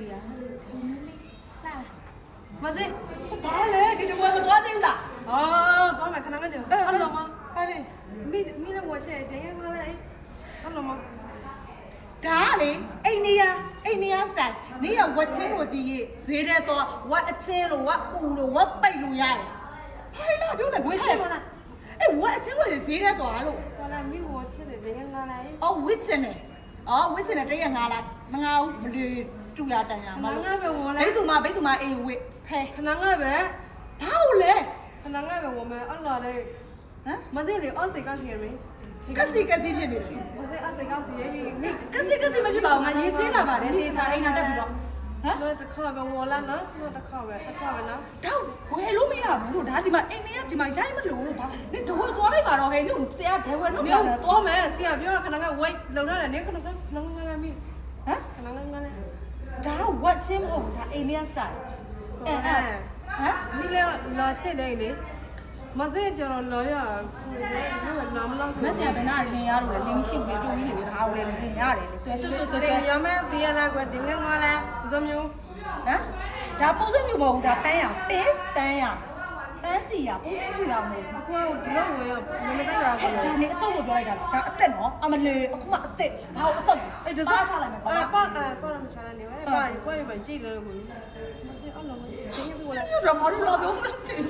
တရားလာမစင်ဘာလဲဒီတော့မသွားသေးဘူးလားအော်တော့မခဏလေးအဲ့လိုမအဲ့လေမိမိလည်းဝချက်တယ်ရမလားအဲ့လိုမဒါကလေအိန္ဒိယအိန္ဒိယစတိုင်နေရဝက်ချင်းကိုကြည့်ရေးဈေးတဲ့တော့ဝက်အချင်းလို့ဝက်အူလို့ဝက်ပိတ်လို့ရတယ်ဟဲ့လားပြောလေဝက်ချင်းအဲ့ဝက်အချင်းကိုဈေးတဲ့တော့လို့ကလာမိဝချက်တယ်ရမလားအဲ့အော်ဝစ်စင်နေအော်ဝစ်စင်နေတရက်ငါလား မငါဘူးဘလေတူရတန်ရခမဏလို့ငါပဲဝလာဘိသူမဘိသူမအေးဝစ်ဖဲခဏငါပဲဒါဟုတ်လေခဏငါပဲဝမယ်အဲ့လာလေဟမ်မစင်လေအော်စိတ်ကောင်းစီရယ်ကစီကစီဖြစ်နေတယ်မစင်အော်စိတ်ကောင်းစီရယ်မိကစီကစီမဖြစ်ပါဘူးငါရေးစင်းလာပါတယ်တေချာအိမ်နာတက်ပြီးတော့ဟမ် တော့တစ်ခါပဲဝလာနော်တော့တစ်ခါပဲတစ်ခါပဲနော်တော့ဝယ်လို့မရဘူးလို့ဒါဒီမှာအိမ်နေရဒီမှာရိုက်မလို့လို့ဘာနင်တဝဲသွားလိုက်ပါတော့ဟဲ့နင်ဆရာဒဲဝဲလို့နေပြောတယ်တော့မယ်ဆရာပြောခဏငါဝိတ်လုံရတယ်နေခဏခဏငါငါမိ ဟမ်ခဏငါငါလေဒါဝတ်ချင်းမဟုတ်ဘူးဒါအိန္ဒိယစတိုင်အဲအဲဟမ်မိလေလာချက်လေလေမစင်ကျတော့လောရကိုလေနာမလားမဆရာဘယ်နာလင်ရလို့လဲလင်းရှိပြီတူကြီးလေဒါကိုလေလင်ရတယ်လေဆွဲဆွဲဆွဲဆွဲဆွဲရမယ်ပြရလာကွတင်ငါငါလဲဇမျိုးဟမ်ဒါပုံစံမျိုးမဟုတ်ဘူးဒါတန်းရပေးပန်းရ ပန်းစီရပုံစံမျိုးရမလို့အခုဒီလောက်ဝယ်ရမမတက်ရဘူးဒါနေအဆုပ်လို့ပြောလိုက်တာဒါအသက်နော်အမလေးအခုမှအသက်ဘာလို့အဆုပ်အဲ့ဒါစားချလိုက်မယ်ပါအာပါအာပါမချလာနေဝဲပါကိုယ်ပဲကြည့်လို့ကိုမစင်အော်လုံးမင်းဒီကူလာပြောတော့မလို့တော့ပြောမလို့သွားလိုက်ပါ